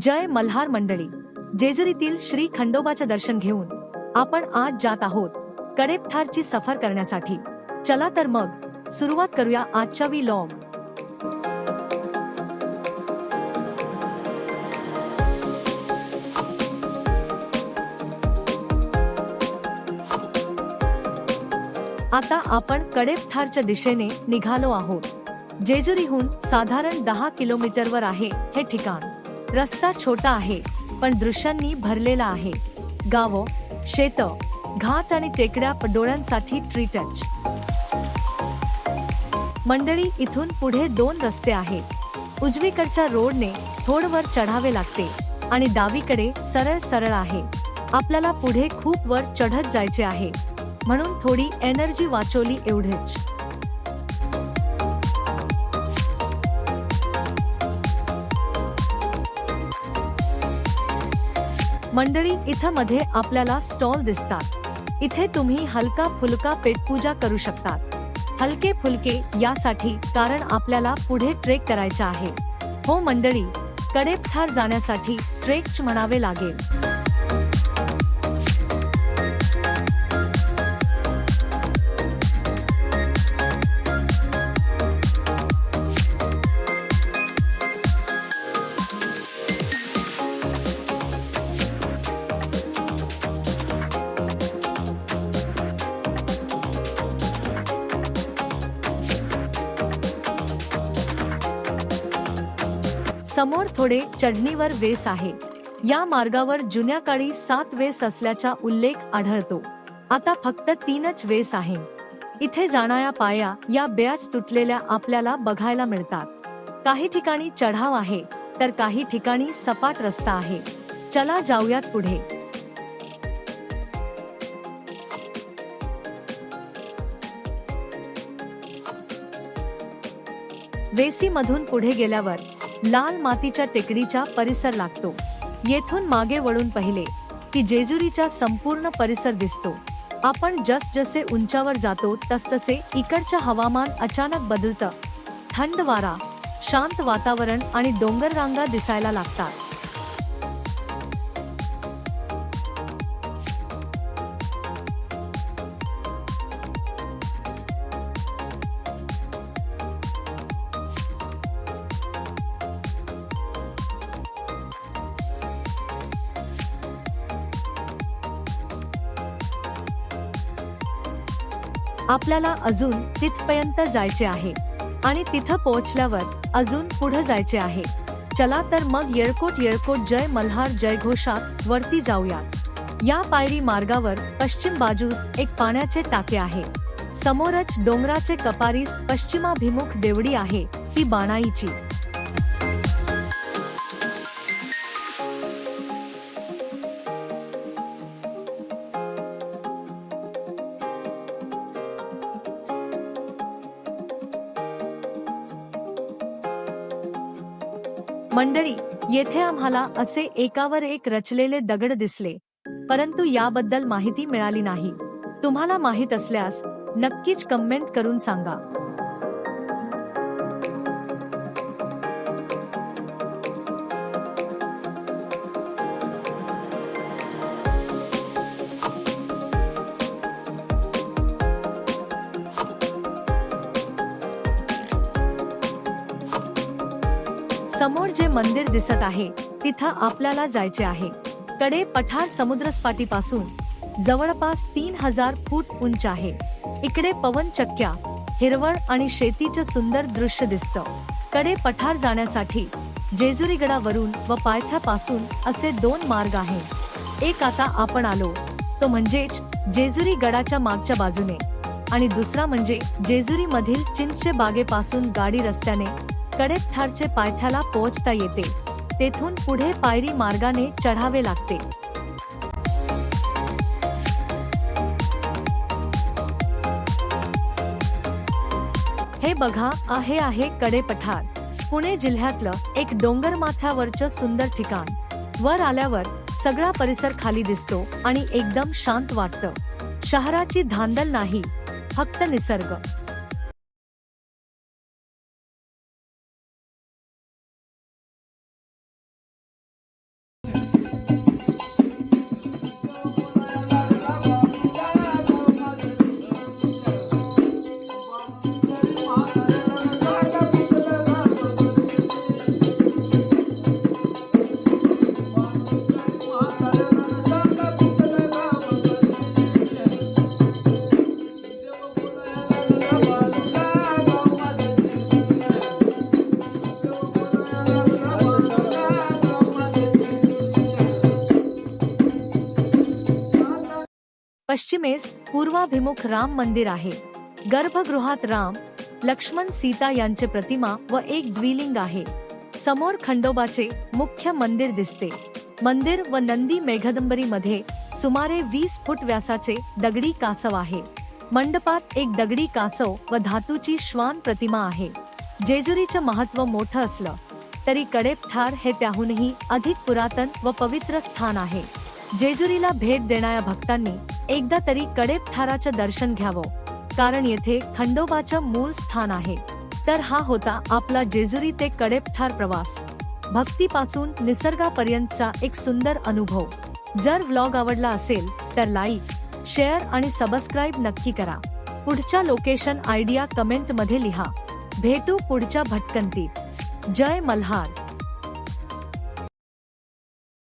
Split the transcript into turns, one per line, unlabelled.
जय मल्हार मंडळी. जेजुरीतील श्री खंडोबाचे दर्शन घेऊन आपण आज जात आहोत कडेपथारची सफर करण्यासाठी. चला तर मग सुरुवात करूया आजच्या वी लॉग आता आपण कडेपथारच्या दिशेने निघालो आहोत. जेजुरीहून साधारण दहा किलोमीटरवर आहे हे ठिकाण. रस्ता छोटा आहे पण दृश्यांनी भरलेला आहे. गावं शेत घाट आणि टेकड्या डोळ्यांसाठी ट्री टच मंडळी इथून पुढे दोन रस्ते आहेत. उजवीकडच्या रोडने थोडवर चढावे लागते आणि डावीकडे सरळ सरळ आहे. आपल्याला पुढे खूप वर चढत जायचे आहे. म्हणून थोडी एनर्जी वाचवली एवढेच. मंडळी इथं मध्ये आपल्याला स्टॉल दिसतात. इथे तुम्ही हलका फुलका पेटपूजा करू शकतात. हलके फुलके यासाठी कारण आपल्याला पुढे ट्रेक करायचा आहे. हो मंडळी कडेपठार जाण्यासाठी ट्रेकच म्हणावे लागेल. समोर थोडे चढणीवर वेस आहे. या मार्गावर जुन्या काळी सात वेस असल्याचा उल्लेख आढळतो. आता फक्त तीनच वेस आहे. इथे जाणाऱ्या पाया या ब्याच तुटलेल्या आपल्याला बघायला मिळतात. काही ठिकाणी चढाव आहे तर काही ठिकाणी सपाट रस्ता आहे. चला जाऊयात पुढे. वेसी मधून पुढे गेल्यावर लाल मातीच्या टेकडीचा परिसर लागतो. येथून मागे वळून पाहिले की जेजुरीचा संपूर्ण परिसर दिसतो. आपण जस जसे उंचावर जातो तसतसे इकडचं हवामान अचानक बदलतं. थंड वारा शांत वातावरण आणि डोंगर रांगा दिसायला लागतात. आपल्याला अजून तिथपर्यंत जायचे आहे. आणि तिथं पोहोचल्यावर अजून पुढे जायचे आहे. चला तर मग येळकोट येळकोट जय मल्हार जय घोषात वरती जाऊया. या पायरी मार्गावर पश्चिम बाजूस एक पाण्याचे टाके आहे. समोरच डोंगराचे कपारीस पश्चिमाभिमुख देवडी आहे ती बाणाईची. मंडळी येथे आम्हाला असे एकावर एक रचलेले दगड दिसले परंतु याबद्दल माहिती मिळाली नाही. तुम्हाला माहीत असल्यास नक्कीच कमेंट करून सांगा. समोर जे मंदिर दिसत आहे तिथं आपल्याला जायचे आहे. कडे पठार समुद्रसपाटीपासून जवळपास तीन हजार फूट उंच आहे. इकडे पवन चक्क्या हिरवळ आणि शेतीचं सुंदर दृश्य दिसतं. कडे पठार जाण्यासाठी जेजुरीगडावरून व पायथ्यापासून असे दोन मार्ग आहेत. एक आता आपण आलो तो म्हणजेच जेजुरी गडाच्या मागच्या बाजूने आणि दुसरा म्हणजे जेजुरी मधील चिंचे बागेपासून गाडी रस्त्याने कडेपठारचे पायथ्याला पोहोचता येते. तेथून पुढे पायरी मार्गाने चढावे लागते. हे बघा आहे आहे कडे पठार. पुणे जिल्ह्यातलं एक डोंगर माथ्यावरचं सुंदर ठिकाण. वर आल्यावर सगळा परिसर खाली दिसतो आणि एकदम शांत वाटतं. शहराची धांदल नाही फक्त निसर्ग. पश्चिमेस पूर्वाभिमुख राम मंदिर आहे. गर्भगृहात राम लक्ष्मण सीता यांचे प्रतिमा व एक द्विलिंग आहे. समोर खंडोबाचे मुख्य मंदिर दिसते. मंदिर व नंदी मेघदंबरी मध्ये सुमारे वीस फूट व्यासाचे दगडी कासव आहे. मंडपात एक दगडी कासव व धातूची श्वान प्रतिमा आहे. जेजुरीचं महत्त्व मोठं असलं तरी कडेपठार हे त्याहूनही अधिक पुरातन व पवित्र स्थान आहे. जेजुरीला भेट देणाऱ्या भक्तांनी एकदा तरी कडेपठाराचं दर्शन घ्यावं. कारण येथे खंडोबाचं मूळ स्थान आहे. तर हा होता आपला जेजुरी ते कडेपथार प्रवास. भक्तीपासून निसर्गापर्यंतचा एक सुंदर अनुभव. जर व्लॉग आवडला असेल तर लाईक शेअर आणि सबस्क्राईब नक्की करा. पुढच्या लोकेशन आयडिया कमेंटमध्ये लिहा. भेटू पुढच्या भटकंतीत. जय मल्हार.